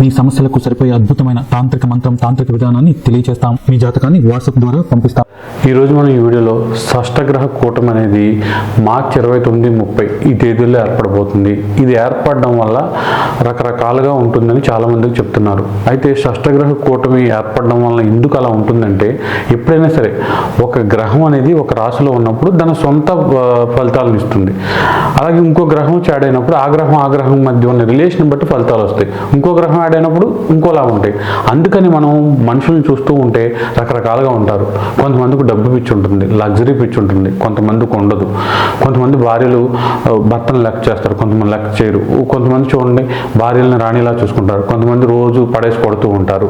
మీ సమస్యలకు సరిపోయే అద్భుతమైన తాంత్రిక మంత్రం తాంత్రిక విధానాన్ని తెలియజేస్తాం మీ జాతకాన్ని వాట్సాప్ ద్వారా పంపిస్తాం. ఈరోజు మనం ఈ వీడియోలో షష్టగ్రహ కూటమి అనేది మార్చి ఇరవై తొమ్మిది ముప్పై ఈ తేదీల్లో ఏర్పడబోతుంది. ఇది ఏర్పడడం వల్ల రకరకాలుగా ఉంటుందని చాలామందికి చెప్తున్నారు. అయితే షష్టగ్రహ కూటమి ఏర్పడడం వల్ల ఎందుకు అలా ఉంటుందంటే ఎప్పుడైనా సరే ఒక గ్రహం అనేది ఒక రాశిలో ఉన్నప్పుడు దాని సొంత ఫలితాలను ఇస్తుంది. అలాగే ఇంకో గ్రహం చాడైనప్పుడు అయినప్పుడు ఆ గ్రహం ఆ గ్రహం మధ్య ఉన్న రిలేషన్ బట్టి ఫలితాలు వస్తాయి. ఇంకో గ్రహం యాడ్ అయినప్పుడు ఇంకోలా ఉంటాయి. అందుకని మనం మనుషుల్ని చూస్తూ ఉంటే రకరకాలుగా ఉంటారు. కొంతమందికి డబ్బు పిచ్చి ఉంటుంది లగ్జరీ పిచ్చి ఉంటుంది కొంతమందికి ఉండదు. కొంతమంది భార్యలు భర్తను లెక్క చేస్తారు కొంతమంది లెక్క చేయరు. కొంతమంది చూడండి భార్యలను రాణిలా చూసుకుంటారు. కొంతమంది రోజు పడేసి కొడుతూ ఉంటారు.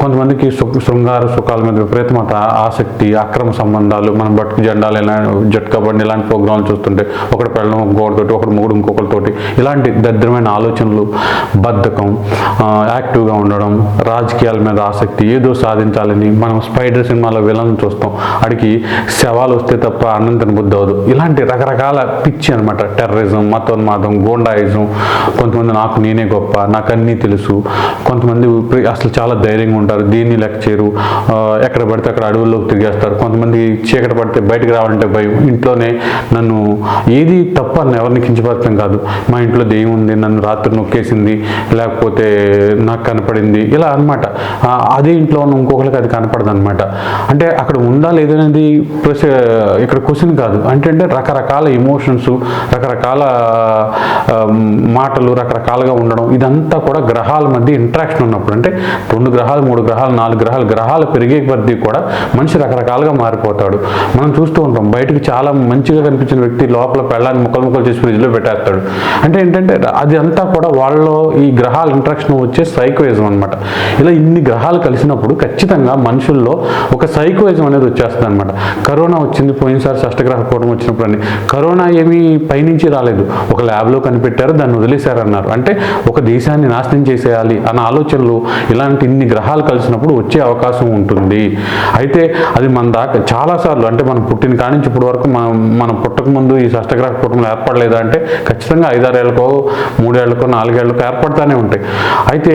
కొంతమందికి శృంగార సుఖాల మీద విపరీతమైన ఆసక్తి అక్రమ సంబంధాలు మనం బట్టుకు జెండాలు ఇలా జట్కా బండి ఇలాంటి ప్రోగ్రాంలు చూస్తుంటే ఒకటి పెళ్ళం ఇంకొకటితోటి ఒకటి మూడు ఇంకొకరితోటి ఇలాంటి దరిద్రమైన ఆలోచనలు బద్ధకం యాక్టివ్గా ఉండడం రాజకీయాల మీద ఆసక్తి ఏదో సాధించాలని మనం స్పైడర్ సినిమాలో విలన్ చూస్తాం. అడిగి శవాలు వస్తే తప్ప అన్నం తినబుద్ధి అవ్వదు. ఇలాంటి రకరకాల పిచ్చి అనమాట టెర్రరిజం మతోన్మాదం గోండాయిజం కొంతమంది నాకు నేనే గొప్ప నాకు అన్నీ తెలుసు. కొంతమంది అసలు చాలా ధైర్యంగా ఉంటారు. దీన్ని లెక్క చేయరు. ఎక్కడ పడితే అక్కడ అడవుల్లోకి తిరిగేస్తారు. కొంతమంది చీకటి పడితే బయటకు రావాలంటే భయం. ఇంట్లోనే నన్ను ఏది తప్ప ఎవరిని కించపరచడం కాదు. మా ఇంట్లో దెయ్యం ఉంది నన్ను రాత్రి నొక్కేసింది. లేకపోతే నాకు కనపడింది ఇలా అనమాట అదే ఇంట్లో ఉన్న ఇంకొకరికి అది కనపడదు అనమాట అంటే అక్కడ ఉందా లేదనేది ప్రశ్న ఇక్కడ క్వశ్చన్ కాదు. అంటే అంటే రకరకాల ఎమోషన్స్ రకరకాల మాటలు రకరకాలుగా ఉండడం ఇదంతా కూడా గ్రహాల మధ్య ఇంట్రాక్షన్ ఉన్నప్పుడు. అంటే రెండు గ్రహాలు మూడు గ్రహాలు నాలుగు గ్రహాలు గ్రహాలు పెరిగే కొద్దీ కూడా మనిషి రకరకాలుగా మారిపోతాడు. మనం చూస్తూ ఉంటాం బయటకు చాలా మంచిగా కనిపించిన వ్యక్తి లోపల పెళ్ళాన్ని ముక్కలు ముక్కలు చేసి ఫ్రిడ్జ్లో పెట్టేస్తాడు. అంటే ఏంటంటే అది అంతా కూడా వాళ్ళలో ఈ గ్రహాల ఇంట్రాక్షన్ వచ్చే సైకోయిజం అనమాట ఇలా ఇన్ని గ్రహాలు కలిసినప్పుడు ఖచ్చితంగా మనుషుల్లో ఒక సైకోయిజం అనేది వచ్చేస్తుంది అనమాట కరోనా వచ్చింది పోయినసారి షష్టగ్రహ కూటం వచ్చినప్పుడు అని. కరోనా ఏమీ పైనుంచి రాలేదు. ఒక ల్యాబ్లో కనిపెట్టారు దాన్ని వదిలేశారన్నారు. అంటే ఒక దేశాన్ని నాశనం చేసేయాలి అన్న ఆలోచనలు ఇలాంటి ఇన్ని గ్రహాలు కలిసినప్పుడు వచ్చే అవకాశం ఉంటుంది. అయితే అది మన దాకా చాలాసార్లు అంటే మనం పుట్టిన కానించి నుంచి ఇప్పటి వరకు మనం మనం పుట్టకముందు ఈ షష్టగ్రహ కూటములు ఏర్పడలేదా అంటే ఖచ్చితంగా ఐదారేళ్ళకో మూడేళ్ళకో నాలుగేళ్ళకో ఏర్పడతానే ఉంటాయి. అయితే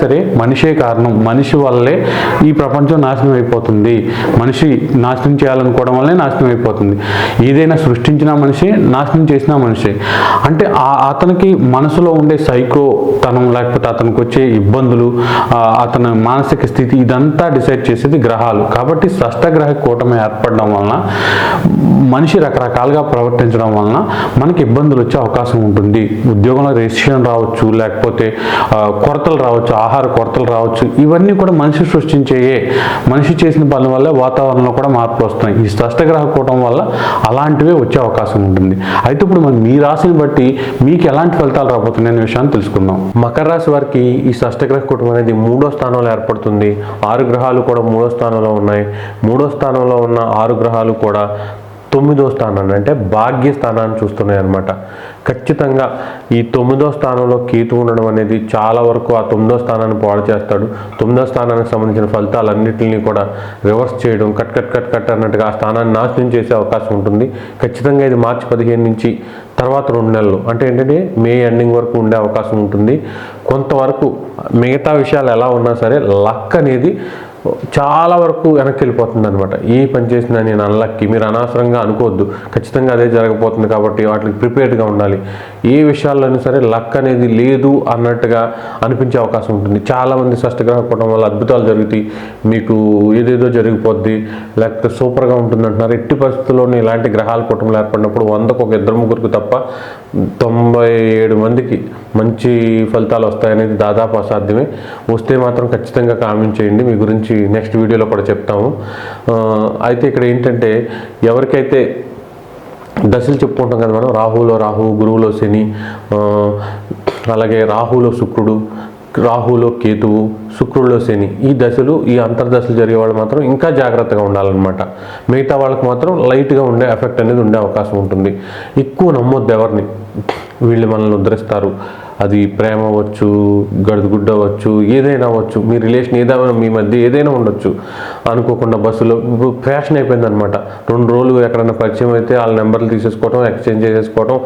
సరే మనిషే కారణం. మనిషి వల్లే ఈ ప్రపంచం నాశనం అయిపోతుంది. మనిషి నాశనం చేయాలనుకోవడం వల్లే నాశనం అయిపోతుంది. ఏదైనా సృష్టించిన మనిషి నాశనం చేసిన మనిషి. అంటే ఆ అతనికి మనసులో ఉండే సైకో తనం లేకపోతే అతనికి వచ్చే ఇబ్బందులు అతని మానసిక స్థితి ఇదంతా డిసైడ్ చేసేది గ్రహాలు. కాబట్టి షష్టగ్రహ కూటమి ఏర్పడడం వలన మనిషి రకరకాలుగా ప్రవర్తించడం వలన మనకి ఇబ్బందులు వచ్చే అవకాశం ఉంటుంది. ఉద్యోగంలో రెసిషన్ రావచ్చు లేకపోతే కొరతలు రావచ్చు. ఆహార కొరతలు రావచ్చు ఇవన్నీ కూడా మనిషి సృష్టించేయే మనిషి చేసిన పనుల వల్ల వాతావరణంలో కూడా మార్పులు వస్తున్నాయి. ఈ స్పష్టగ్రహ కూటం వల్ల అలాంటివే వచ్చే అవకాశం ఉంటుంది. అయితే ఇప్పుడు మనం మీ రాశిని బట్టి మీకు ఎలాంటి ఫలితాలు రాబోతున్నాయి అనే విషయాన్ని తెలుసుకుందాం. మకర రాశి వారికి ఈ షష్టగ్రహ కుటుంబం అనేది మూడో స్థానంలో ఏర్పడుతుంది. ఆరు గ్రహాలు కూడా మూడో స్థానంలో ఉన్నాయి. మూడో స్థానంలో ఉన్న ఆరు గ్రహాలు కూడా తొమ్మిదో స్థానాన్ని అంటే భాగ్య స్థానాన్ని చూస్తున్నాయి అనమాట ఖచ్చితంగా ఈ తొమ్మిదో స్థానంలో కేతు ఉండడం అనేది చాలా వరకు ఆ తొమ్మిదో స్థానాన్ని పాడు చేస్తాడు. తొమ్మిదో స్థానానికి సంబంధించిన ఫలితాలన్నింటినీ కూడా రివర్స్ చేయడం కట్ కట్ కట్ కట్ అన్నట్టుగా ఆ స్థానాన్ని నాశనం చేసే అవకాశం ఉంటుంది. ఖచ్చితంగా ఇది మార్చి పదిహేను నుంచి తర్వాత రెండు నెలలు అంటే ఏంటంటే మే ఎండింగ్ వరకు ఉండే అవకాశం ఉంటుంది. కొంతవరకు మిగతా విషయాలు ఎలా ఉన్నా సరే లక్ అనేది చాలా వరకు వెనక్కి వెళ్ళిపోతుంది అనమాట ఏ పని చేసినా నేను అన్లక్కి మీరు అనవసరంగా అనుకోవద్దు. ఖచ్చితంగా అదే జరగబోతుంది కాబట్టి వాటికి ప్రిపేర్డ్గా ఉండాలి. ఏ విషయాల్లోనూ సరే లక్ అనేది లేదు అన్నట్టుగా అనిపించే అవకాశం ఉంటుంది. చాలామంది షష్టగ్రహ కూటం వల్ల అద్భుతాలు జరుగుతాయి. మీకు ఏదేదో జరిగిపోద్ది లేకపోతే సూపర్గా ఉంటుంది అంటున్నారు ఎట్టి పరిస్థితుల్లోనూ ఇలాంటి గ్రహాల కుటుంబాలు ఏర్పడినప్పుడు వందకు ఒక ఇద్దరు ముగ్గురికి తప్ప తొంభై ఏడు మందికి మంచి ఫలితాలు వస్తాయనేది దాదాపు అసాధ్యమే. వస్తే మాత్రం ఖచ్చితంగా కామెంట్ చేయండి. మీ గురించి నెక్స్ట్ వీడియోలో కూడా చెప్తాము. అయితే ఇక్కడ ఏంటంటే ఎవరికైతే దశలు చెప్పుకుంటాం కదా మనం రాహులో రాహు గురువులో శని అలాగే రాహులో శుక్రుడు రాహులో కేతువు శుక్రుడిలో శని. ఈ దశలు ఈ అంతర్దశలు జరిగే వాళ్ళు మాత్రం ఇంకా జాగ్రత్తగా ఉండాలన్నమాట. మిగతా వాళ్ళకి మాత్రం లైట్గా ఉండే ఎఫెక్ట్ అనేది ఉండే అవకాశం ఉంటుంది. ఎక్కువ నమ్మొద్దు ఎవరిని. వీళ్ళు మనల్ని ఉద్ధరిస్తారు. అది ప్రేమ అవ్వచ్చు గడుగుడ్డ అవ్వచ్చు ఏదైనా అవ్వచ్చు మీ రిలేషన్ ఏదైనా మీ మధ్య ఏదైనా ఉండొచ్చు. అనుకోకుండా బస్సులో ఫ్యాషన్ అయిపోయింది అనమాట రెండు రోజులు ఎక్కడైనా పరిచయం అయితే వాళ్ళ నెంబర్లు తీసేసుకోవడం ఎక్స్చేంజ్ చేసేసుకోవడం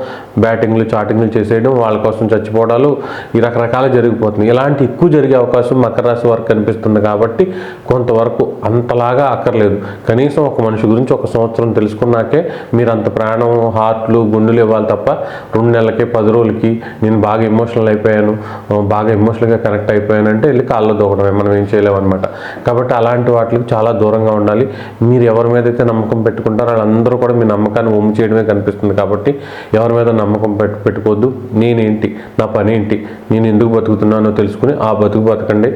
బ్యాటింగ్లు చాటింగ్లు చేసేయడం వాళ్ళ కోసం చచ్చిపోవడాలు ఈ రకరకాల జరిగిపోతుంది ఇలాంటి ఎక్కువ జరిగే అవకాశం మకర రాశి వారికి కనిపిస్తుంది కాబట్టి కొంతవరకు అంతలాగా అక్కర్లేదు. కనీసం ఒక మనిషి గురించి ఒక సంవత్సరం తెలుసుకున్నాకే మీరు అంత ప్రాణం హార్ట్లు గుండెలు ఇవ్వాలి తప్ప రెండు నెలలకి పది రోజులకి నేను బాగా ఎమోషనల్ అయిపోయాను బాగా ఎమోషనల్గా కనెక్ట్ అయిపోయాను అంటే వెళ్ళి కాళ్ళు దూకడమే మనం ఏం చేయలేమన్నమాట కాబట్టి అలాంటి వాటికి చాలా దూరంగా ఉండాలి. మీరు ఎవరి మీద అయితే నమ్మకం పెట్టుకుంటారో వాళ్ళందరూ కూడా మీ నమ్మకాన్ని ఒమ్ము చేయడమే కనిపిస్తుంది కాబట్టి ఎవరి మీద నమ్మకం పెట్టు పెట్టుకోవద్దు. నేనేంటి? నా పని ఏంటి నేను ఎందుకు బతుకుతున్నానో తెలుసుకుని ఆ బతుకు బతకండి.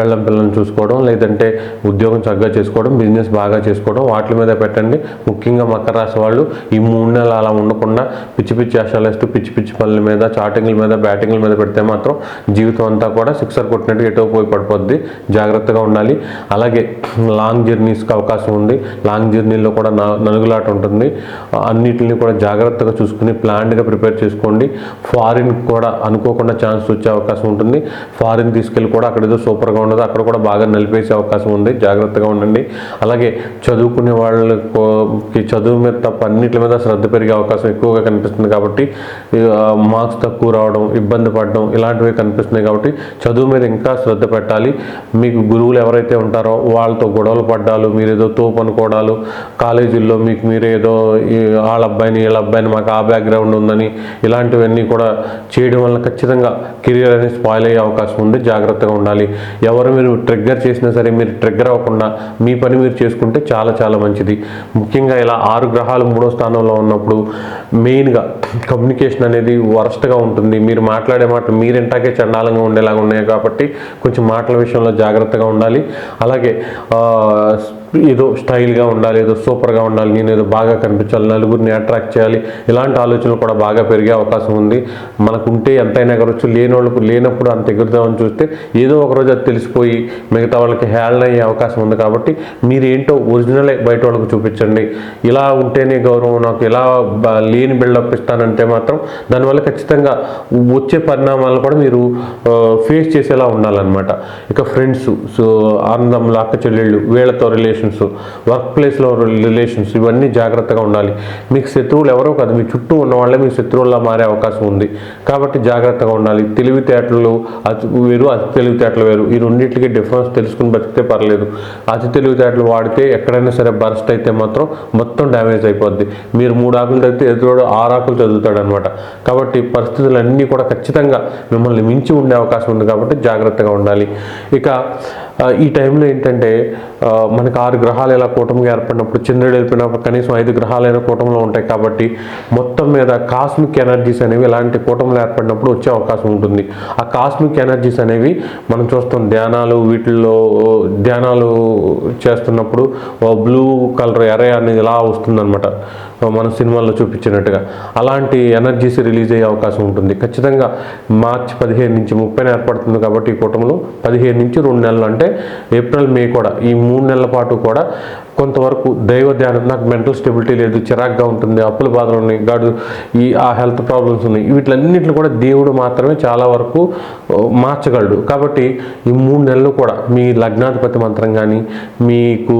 పెళ్ళం పిల్లల్ని చూసుకోవడం లేదంటే ఉద్యోగం చక్కగా చేసుకోవడం బిజినెస్ బాగా చేసుకోవడం వాటి మీద పెట్టండి. ముఖ్యంగా మకర రాశి వాళ్ళు ఈ మూడు నెలలు అలా ఉండకుండా పిచ్చి పిచ్చి ఆశాలు వేస్తూ పిచ్చి పిచ్చి పనుల మీద చాటింగ్ల మీద బ్యాటింగ్ల మీద పెడితే మాత్రం జీవితం అంతా కూడా సిక్సర్ కొట్టినట్టు ఎటో పోయి పడిపోద్ది. జాగ్రత్తగా ఉండాలి. అలాగే లాంగ్ జర్నీస్కి అవకాశం ఉంది. లాంగ్ జర్నీలో కూడా నా నలుగులాట ఉంటుంది. అన్నిటిని కూడా జాగ్రత్తగా చూసుకుని ప్లాన్డ్గా ప్రిపేర్ చేసుకోండి. ఫారిన్ కూడా అనుకోకుండా ఛాన్స్ వచ్చే అవకాశం ఉంటుంది. ఫారిన్ తీసుకెళ్ళి కూడా అక్కడ ఏదో సూపర్గా ఉండదు. అక్కడ కూడా బాగా నలిపేసే అవకాశం ఉంది. జాగ్రత్తగా ఉండండి. అలాగే చదువుకునే వాళ్ళకి చదువు మీద తప్ప అన్నిటి మీద శ్రద్ధ పెరిగే అవకాశం ఎక్కువగా కనిపిస్తుంది కాబట్టి మార్క్స్ తక్కువ రావడం ఇబ్బంది పడడం ఇలాంటివి కనిపిస్తున్నాయి కాబట్టి చదువు మీద ఇంకా శ్రద్ధ పెట్టాలి. మీకు గురువులు ఎవరైతే ఉంటారో వాళ్ళతో గొడవలు పడ్డాలు మీరేదో తోపు అనుకోవడాలు కాలేజీల్లో మీకు మీరేదో వాళ్ళ అబ్బాయిని వీళ్ళ అబ్బాయిని మాకు ఆ బ్యాక్గ్రౌండ్ ఉందని ఇలాంటివన్నీ కూడా చేయడం వల్ల ఖచ్చితంగా కెరియర్ అనేది స్పాయిల్ అయ్యే అవకాశం ఉంది. జాగ్రత్తగా ఉండాలి. ఎవరు మీరు ట్రిగ్గర్ చేసినా సరే మీరు ట్రిగ్గర్ అవ్వకుండా మీ పని మీరు చేసుకుంటే చాలా చాలా మంచిది. ముఖ్యంగా ఇలా ఆరు గ్రహాలు మూడో స్థానంలో ఉన్నప్పుడు మెయిన్గా కమ్యూనికేషన్ అనేది వరస్ట్గా ఉంటుంది. మీరు మాట్లాడే మాట మీరింటాకే చండాలంగా ఉండేలాగా ఉన్నాయి కాబట్టి కొంచెం మాటల విషయంలో జాగ్రత్తగా ఉండాలి. అలాగే ఏదో స్టైల్గా ఉండాలి ఏదో సూపర్గా ఉండాలి నేను ఏదో బాగా కనిపించాలి నలుగురిని అట్రాక్ట్ చేయాలి ఇలాంటి ఆలోచనలు కూడా బాగా పెరిగే అవకాశం ఉంది. మనకు ఉంటే ఎంతైనా ఎగరొచ్చు లేని వాళ్ళకు లేనప్పుడు అంత ఎగురుదామని చూస్తే ఏదో ఒక రోజు అది తెలిసిపోయి మిగతా వాళ్ళకి హేళన అయ్యే అవకాశం ఉంది కాబట్టి మీరు ఏంటో బయట వాళ్ళకు చూపించండి. ఇలా ఉంటేనే గౌరవం నాకు ఇలా లేని బిల్డప్ ఇస్తానంటే మాత్రం దానివల్ల ఖచ్చితంగా వచ్చే పరిణామాలను కూడా మీరు ఫేస్ చేసేలా ఉండాలన్నమాట. ఇక ఫ్రెండ్స్ సో ఆనందంలో అక్క చెల్లెళ్ళు వీళ్ళతో రిలేషన్స్ వర్క్ ప్లేస్లో రిలేషన్స్ ఇవన్నీ జాగ్రత్తగా ఉండాలి. మీకు శత్రువులు ఎవరో కాదు మీ చుట్టూ ఉన్న వాళ్ళే మీ శత్రువుల్లా మారే అవకాశం ఉంది. కాబట్టి జాగ్రత్తగా ఉండాలి. తెలివితేటలు అతి వేరు అతి తెలివితేటలు వేరు. ఈ రెండింటికి డిఫరెన్స్ తెలుసుకుని బతికితే పర్లేదు. అతి తెలివితేటలు వాడితే ఎక్కడైనా సరే బర్స్ట్ అయితే మాత్రం మొత్తం డ్యామేజ్ అయిపోద్ది. మీరు మూడు ఆకులు చదివితే ఎదురుడు ఆరు ఆకులు చదువుతాడు అనమాట కాబట్టి పరిస్థితులన్నీ కూడా ఖచ్చితంగా మిమ్మల్ని మించి ఉండే అవకాశం ఉంది కాబట్టి జాగ్రత్తగా ఉండాలి. ఇక ఈ టైంలో ఏంటంటే మనకు ఆరు గ్రహాలు ఎలా కూటమిగా ఏర్పడినప్పుడు చంద్రుడు వెళ్ళిపోయినప్పుడు కనీసం ఐదు గ్రహాలైన కూటంలో ఉంటాయి కాబట్టి మొత్తం మీద కాస్మిక్ ఎనర్జీస్ అనేవి ఇలాంటి కూటములు ఏర్పడినప్పుడు వచ్చే అవకాశం ఉంటుంది. ఆ కాస్మిక్ ఎనర్జీస్ అనేవి మనం చూస్తాం ధ్యానాలు వీటిల్లో ధ్యానాలు చేస్తున్నప్పుడు బ్లూ కలర్ ఎర్ర అనేది ఇలా వస్తుందన్నమాట. మన సినిమాల్లో చూపించినట్టుగా అలాంటి ఎనర్జీస్ రిలీజ్ అయ్యే అవకాశం ఉంటుంది. ఖచ్చితంగా మార్చి పదిహేను నుంచి ముప్పైన ఏర్పడుతుంది కాబట్టి ఈ కూటమిలో పదిహేను నుంచి రెండు నెలలు అంటే ఏప్రిల్ మే కూడా ఈ మూడు నెలల పాటు కూడా కొంతవరకు దైవ ధ్యానం నాకు మెంటల్ స్టెబిలిటీ లేదు చిరాగ్గా ఉంటుంది అప్పుల బాధలు ఉన్నాయి గాడు ఈ ఆ హెల్త్ ప్రాబ్లమ్స్ ఉన్నాయి. వీటిలన్నింటిని కూడా దేవుడు మాత్రమే చాలా వరకు మార్చగలడు. కాబట్టి ఈ మూడు నెలలు కూడా మీ లగ్నాధిపతి మంత్రం కానీ మీకు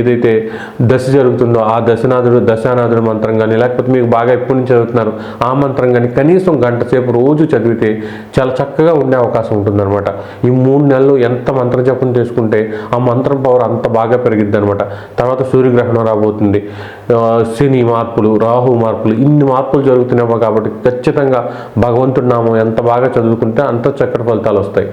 ఏదైతే దశ జరుగుతుందో ఆ దశనాథుడు దశానాథుడు మంత్రం కానీ లేకపోతే మీకు బాగా ఎప్పటి నుంచి చదువుతున్నారు ఆ మంత్రం కానీ కనీసం గంట సేపు రోజు చదివితే చాలా చక్కగా ఉండే అవకాశం ఉంటుందన్నమాట. ఈ మూడు నెలలు ఎంత మంత్ర జపం చేసుకుంటే ఆ మంత్రం పవర్ అంత బాగా పెరిగిద్ది అనమాట తర్వాత సూర్యగ్రహణం రాబోతుంది. శని మార్పులు రాహు మార్పులు ఇన్ని మార్పులు జరుగుతున్నాయి కాబట్టి ఖచ్చితంగా భగవంతుడి నామం ఎంత బాగా చదువుకుంటే అంత చక్కటి ఫలితాలు వస్తాయి.